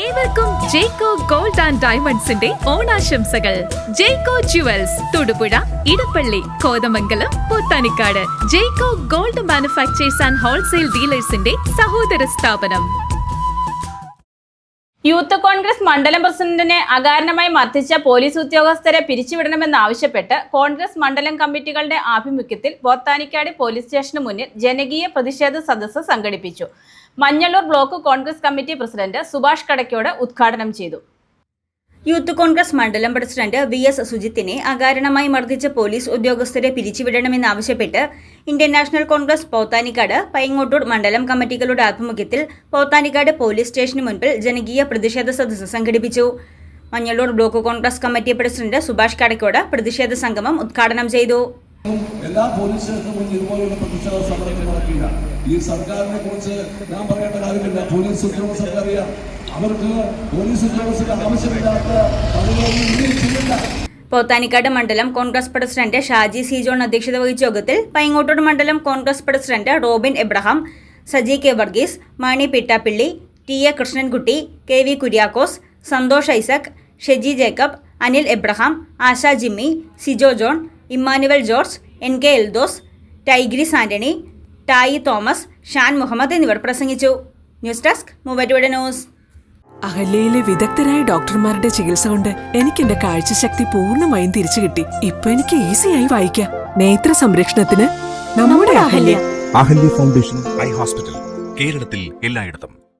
ഏവർക്കും ജേക്കോ gold and ഡയമണ്ട്സിന്റെ ഓണാശംസകൾ. Jeco jewels Thodupuzha Edappally Kothamangalam Pothanicad. Jeco gold manufacturers and wholesale ഡീലേഴ്സിന്റെ സഹോദര സ്ഥാപനം. യൂത്ത് കോൺഗ്രസ് മണ്ഡലം പ്രസിഡന്റിനെ അകാരണമായി മർദ്ദിച്ച പോലീസ് ഉദ്യോഗസ്ഥരെ പിരിച്ചുവിടണമെന്നാവശ്യപ്പെട്ട് കോൺഗ്രസ് മണ്ഡലം കമ്മിറ്റികളുടെ ആഭിമുഖ്യത്തിൽ പോത്താനിക്കാട് പോലീസ് സ്റ്റേഷന് മുന്നിൽ ജനകീയ പ്രതിഷേധ സദസ്സ് സംഘടിപ്പിച്ചു. Manjalloor block Congress committee president Subhash Kadakkode ഉദ്ഘാടനം ചെയ്തു. യൂത്ത് കോൺഗ്രസ് മണ്ഡലം പ്രസിഡന്റ് വി എസ് സുജിത്തിനെ അകാരണമായി മർദ്ദിച്ച പോലീസ് ഉദ്യോഗസ്ഥരെ പിരിച്ചുവിടണമെന്നാവശ്യപ്പെട്ട് ഇന്ത്യൻ നാഷണൽ കോൺഗ്രസ് പോത്താനിക്കാട് പൈങ്ങോട്ടൂർ മണ്ഡലം കമ്മിറ്റികളുടെ ആഭിമുഖ്യത്തിൽ പോത്താനിക്കാട് പോലീസ് സ്റ്റേഷന് മുൻപിൽ ജനകീയ പ്രതിഷേധ സദസ്സ് സംഘടിപ്പിച്ചു. Manjalloor block Congress committee president Subhash Kadakkode പ്രതിഷേധ സംഗമം ഉദ്ഘാടനം ചെയ്തു. എല്ലാ പോലീസ് സ്റ്റേഷനും മുന്നിൽ ഇതുപോലെയുള്ള പ്രതിഷേധ സമരങ്ങൾ നടക്കില്ല. ഈ സർക്കാരിനെ കുറിച്ച് ഞാൻ പറയേണ്ട കാര്യമില്ല. പോലീസ് ഉദ്യോഗസ്ഥർക്ക് അറിയാം അവർക്ക് പോലീസ് ഉദ്യോഗസ്ഥർക്ക് ആവശ്യമില്ലാത്ത പണികളൊന്നും പോത്താനിക്കാട് മണ്ഡലം Congress president Shaji C John അധ്യക്ഷത വഹിച്ച യോഗത്തിൽ പൈങ്ങോട്ടൂർ മണ്ഡലം Congress president Robin Abraham Saji K Varghese Mani Pittappilly T A Krishnankutty K V Kuriakose Santhosh Isaac Sheji Jacob Anil Abraham Asha Jimmy Sijo John Emmanuel George N K Eldhose Tigris Antony ടായി Thomas Shan Muhammad എന്നിവർ പ്രസംഗിച്ചു. News desk മൂവറ്റുവിടെ news. അഹല്യയിലെ വിദഗ്ധരായ ഡോക്ടർമാരുടെ ചികിത്സ കൊണ്ട് എനിക്ക് എന്റെ കാഴ്ചശക്തി പൂർണമായും തിരിച്ചു കിട്ടി. ഇപ്പൊ എനിക്ക് ഈസിയായി വായിക്കാം. നേത്ര സംരക്ഷണത്തിന് നമ്മുടെ Ahalya. Ahalya foundation eye hospital കേരളത്തിൽ എല്ലായിടത്തും.